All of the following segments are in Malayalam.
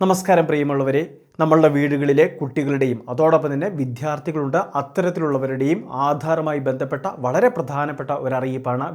നമസ്കാരം പ്രിയമുള്ളവരെ. നമ്മളുടെ വീടുകളിലെ കുട്ടികളുടെയും അതോടൊപ്പം തന്നെ വിദ്യാർത്ഥികളുണ്ട് അത്തരത്തിലുള്ളവരുടെയും ആധാറുമായി ബന്ധപ്പെട്ട വളരെ പ്രധാനപ്പെട്ട ഒരു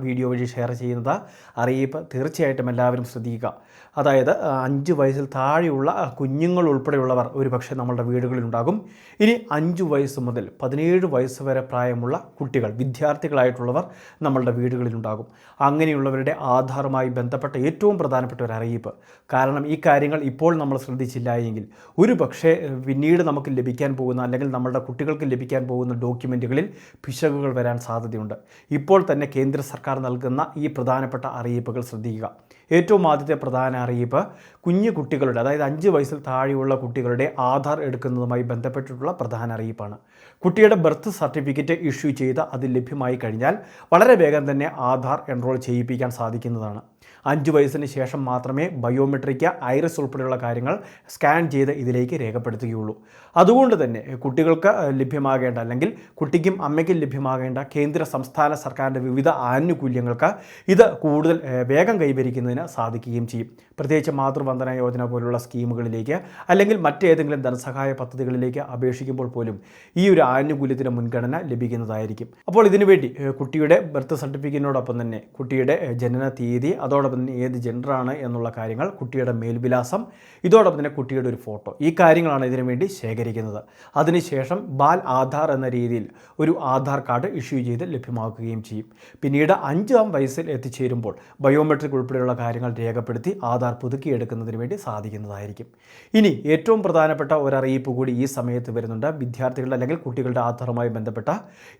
വീഡിയോ വഴി ഷെയർ ചെയ്യുന്നത്. അറിയിപ്പ് തീർച്ചയായിട്ടും എല്ലാവരും ശ്രദ്ധിക്കുക. അതായത് അഞ്ച് വയസ്സിൽ താഴെയുള്ള കുഞ്ഞുങ്ങൾ ഉൾപ്പെടെയുള്ളവർ ഒരുപക്ഷെ നമ്മളുടെ വീടുകളിലുണ്ടാകും. ഇനി അഞ്ച് വയസ്സ് മുതൽ പതിനേഴ് വയസ്സ് വരെ പ്രായമുള്ള കുട്ടികൾ വിദ്യാർത്ഥികളായിട്ടുള്ളവർ നമ്മളുടെ വീടുകളിലുണ്ടാകും. അങ്ങനെയുള്ളവരുടെ ആധാറുമായി ബന്ധപ്പെട്ട ഏറ്റവും പ്രധാനപ്പെട്ട ഒരു അറിയിപ്പ് കാരണം ഈ കാര്യങ്ങൾ ഇപ്പോൾ നമ്മൾ ശ്രദ്ധിച്ചില്ല എങ്കിൽ ഒരു പക്ഷേ പിന്നീട് നമുക്ക് ലഭിക്കാൻ പോകുന്ന അല്ലെങ്കിൽ നമ്മളുടെ കുട്ടികൾക്ക് ലഭിക്കാൻ പോകുന്ന ഡോക്യുമെന്റുകളിൽ പിശകുകൾ വരാൻ സാധ്യതയുണ്ട്. ഇപ്പോൾ തന്നെ കേന്ദ്ര സർക്കാർ നൽകുന്ന ഈ പ്രധാനപ്പെട്ട അറിയിപ്പുകൾ ശ്രദ്ധിക്കുക. ഏറ്റവും ആദ്യത്തെ പ്രധാന അറിയിപ്പ് കുഞ്ഞു കുട്ടികളുടെ അതായത് അഞ്ച് വയസ്സിൽ താഴെയുള്ള കുട്ടികളുടെ ആധാർ എടുക്കുന്നതുമായി ബന്ധപ്പെട്ടിട്ടുള്ള പ്രധാന അറിയിപ്പാണ്. കുട്ടിയുടെ ബർത്ത് സർട്ടിഫിക്കറ്റ് ഇഷ്യൂ ചെയ്ത് അത് ലഭ്യമായി കഴിഞ്ഞാൽ വളരെ വേഗം തന്നെ ആധാർ എൻറോൾ ചെയ്യിപ്പിക്കാൻ സാധിക്കുന്നതാണ്. അഞ്ച് വയസ്സിന് ശേഷം മാത്രമേ ബയോമെട്രിക് ഐറസ് ഉൾപ്പെടെയുള്ള കാര്യങ്ങൾ സ്കാൻ ചെയ്ത് ഇതിലേക്ക് രേഖപ്പെടുത്തുകയുള്ളൂ. അതുകൊണ്ട് തന്നെ കുട്ടികൾക്ക് ലഭ്യമാകേണ്ട അല്ലെങ്കിൽ കുട്ടിക്കും അമ്മയ്ക്കും ലഭ്യമാകേണ്ട കേന്ദ്ര സംസ്ഥാന സർക്കാരിന്റെ വിവിധ ആനുകൂല്യങ്ങൾക്ക് ഇത് കൂടുതൽ വേഗം കൈവരിക്കുന്നതിന് സാധിക്കുകയും ചെയ്യും. പ്രത്യേകിച്ച് മാതൃവന്ദന യോജന പോലുള്ള സ്കീമുകളിലേക്ക് അല്ലെങ്കിൽ മറ്റേതെങ്കിലും ധനസഹായ പദ്ധതികളിലേക്ക് അപേക്ഷിക്കുമ്പോൾ പോലും ഈ ഒരു ആനുകൂല്യത്തിന് മുൻഗണന ലഭിക്കുന്നതായിരിക്കും. അപ്പോൾ ഇതിനുവേണ്ടി കുട്ടിയുടെ ബർത്ത് സർട്ടിഫിക്കറ്റിനോടൊപ്പം തന്നെ കുട്ടിയുടെ ജനന തീയതി അതോടൊപ്പം തന്നെ ഏത് ജെൻഡറാണ് എന്നുള്ള കാര്യങ്ങൾ കുട്ടിയുടെ മേൽവിലാസം ഇതോടൊപ്പം തന്നെ കുട്ടിയുടെ ഒരു ഫോട്ടോ. ഈ കാര്യങ്ങളാണ് ഇതിനു വേണ്ടി ശേഖരിക്കുന്നത്. അതിനുശേഷം ബാൽ ആധാർ എന്ന രീതിയിൽ ഒരു ആധാർ കാർഡ് ഇഷ്യൂ ചെയ്ത് ലഭ്യമാക്കുകയും ചെയ്യും. പിന്നീട് അഞ്ചാം വയസ്സിൽ എത്തിച്ചേരുമ്പോൾ ബയോമെട്രിക് ഉൾപ്പെടെയുള്ള കാര്യങ്ങൾ രേഖപ്പെടുത്തി ആധാർ പുതുക്കിയെടുക്കുന്നതിന് വേണ്ടി സാധിക്കുന്നതായിരിക്കും. ഇനി ഏറ്റവും പ്രധാനപ്പെട്ട ഒരറിയിപ്പ് കൂടി ഈ സമയത്ത് വരുന്നുണ്ട്. വിദ്യാർത്ഥികളുടെ അല്ലെങ്കിൽ കുട്ടികളുടെ ആധാറുമായി ബന്ധപ്പെട്ട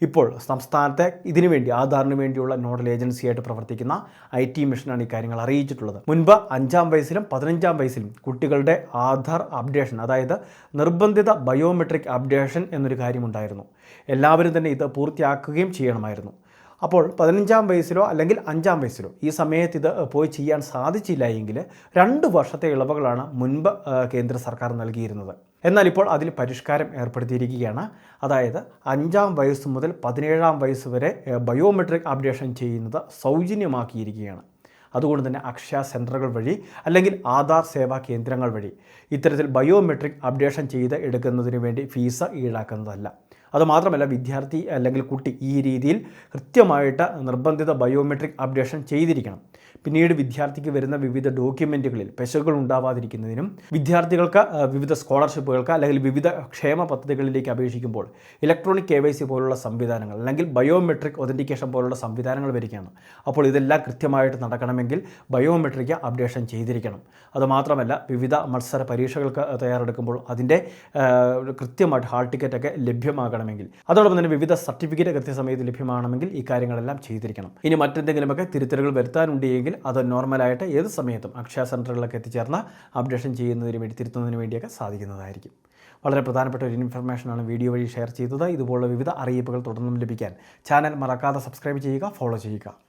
ഇപ്പോൾ സംസ്ഥാനത്തെ ഇതിനുവേണ്ടി ആധാറിന് വേണ്ടിയുള്ള നോഡൽ ഏജൻസിയായിട്ട് പ്രവർത്തിക്കുന്ന ഐ ടി മിഷനാണ് ഈ കാര്യങ്ങൾ അറിയിച്ചിട്ടുള്ളത്. മുൻപ് അഞ്ചാം വയസ്സിലും പതിനഞ്ചാം വയസ്സിലും കുട്ടികളുടെ ആധാർ അപ്ഡേഷൻ അതായത് നിർബന്ധിത ബയോമെട്രിക് അപ്ഡേഷൻ എന്നൊരു കാര്യമുണ്ടായിരുന്നു. എല്ലാവരും തന്നെ ഇത് പൂർത്തിയാക്കുകയും ചെയ്യണമായിരുന്നു. അപ്പോൾ പതിനഞ്ചാം വയസ്സിലോ അല്ലെങ്കിൽ അഞ്ചാം വയസ്സിലോ ഈ സമയത്ത് ഇത് പോയി ചെയ്യാൻ സാധിച്ചില്ല എങ്കിൽ രണ്ട് വർഷത്തെ ഇളവുകളാണ് മുൻപ് കേന്ദ്ര സർക്കാർ നൽകിയിരുന്നത്. എന്നാൽ ഇപ്പോൾ അതിൽ പരിഷ്കാരം ഏർപ്പെടുത്തിയിരിക്കുകയാണ്. അതായത് അഞ്ചാം വയസ്സ് മുതൽ പതിനേഴാം വയസ്സ് വരെ ബയോമെട്രിക് അപ്ഡേഷൻ ചെയ്യുന്നത് സൗജന്യമാക്കിയിരിക്കുകയാണ്. അതുകൊണ്ട് തന്നെ അക്ഷയ സെന്ററുകൾ വഴി അല്ലെങ്കിൽ ആധാർ സേവാ കേന്ദ്രങ്ങൾ വഴി ഇത്തരത്തിൽ ബയോമെട്രിക് അപ്ഡേഷൻ ചെയ്ത് എടുക്കുന്നതിന് വേണ്ടി ഫീസ് ഈടാക്കുന്നതല്ല. അതുമാത്രമല്ല വിദ്യാർത്ഥി അല്ലെങ്കിൽ കുട്ടി ഈ രീതിയിൽ കൃത്യമായിട്ട് നിർബന്ധിത ബയോമെട്രിക് അപ്ഡേഷൻ ചെയ്തിരിക്കണം. പിന്നീട് വിദ്യാർത്ഥിക്ക് വരുന്ന വിവിധ ഡോക്യുമെന്റുകളിൽ പെശകുകൾ ഉണ്ടാവാതിരിക്കുന്നതിനും വിദ്യാർത്ഥികൾക്ക് വിവിധ സ്കോളർഷിപ്പുകൾക്ക് അല്ലെങ്കിൽ വിവിധ ക്ഷേമ പദ്ധതികളിലേക്ക് അപേക്ഷിക്കുമ്പോൾ ഇലക്ട്രോണിക് കെ വൈ സി പോലുള്ള സംവിധാനങ്ങൾ അല്ലെങ്കിൽ ബയോമെട്രിക് ഒതന്റിക്കേഷൻ പോലുള്ള സംവിധാനങ്ങൾ വരികയാണ്. അപ്പോൾ ഇതെല്ലാം കൃത്യമായിട്ട് നടക്കണമെങ്കിൽ ബയോമെട്രിക് അപ്ഡേഷൻ ചെയ്തിരിക്കണം. അതുമാത്രമല്ല വിവിധ മത്സര പരീക്ഷകൾക്ക് തയ്യാറെടുക്കുമ്പോൾ അതിന്റെ കൃത്യമായിട്ട് ഹാൾ ടിക്കറ്റൊക്കെ ലഭ്യമാകണമെങ്കിൽ അതോടൊപ്പം തന്നെ വിവിധ സർട്ടിഫിക്കറ്റ് കൃത്യസമയത്ത് ലഭ്യമാണെങ്കിൽ ഈ കാര്യങ്ങളെല്ലാം ചെയ്തിരിക്കണം. ഇനി മറ്റെന്തെങ്കിലുമൊക്കെ തിരുത്തലുകൾ വരുത്താനുണ്ടെങ്കിൽ അത് നോർമലായിട്ട് ഏത് സമയത്തും അക്ഷയ സെന്ററുകളിലൊക്കെ എത്തിച്ചേർന്ന് അപ്ഡേഷൻ ചെയ്യുന്നതിന് വേണ്ടി തിരുത്തുന്നതിന് വേണ്ടിയൊക്കെ സാധിക്കുന്നതായിരിക്കും. വളരെ പ്രധാനപ്പെട്ട ഒരു ഇൻഫർമേഷനാണ് വീഡിയോ വഴി ഷെയർ ചെയ്തത്. ഇതുപോലുള്ള വിവിധ അറിയിപ്പുകൾ തുടർന്നും ലഭിക്കാൻ ചാനൽ മറക്കാതെ സബ്സ്ക്രൈബ് ചെയ്യുക ഫോളോ ചെയ്യുക.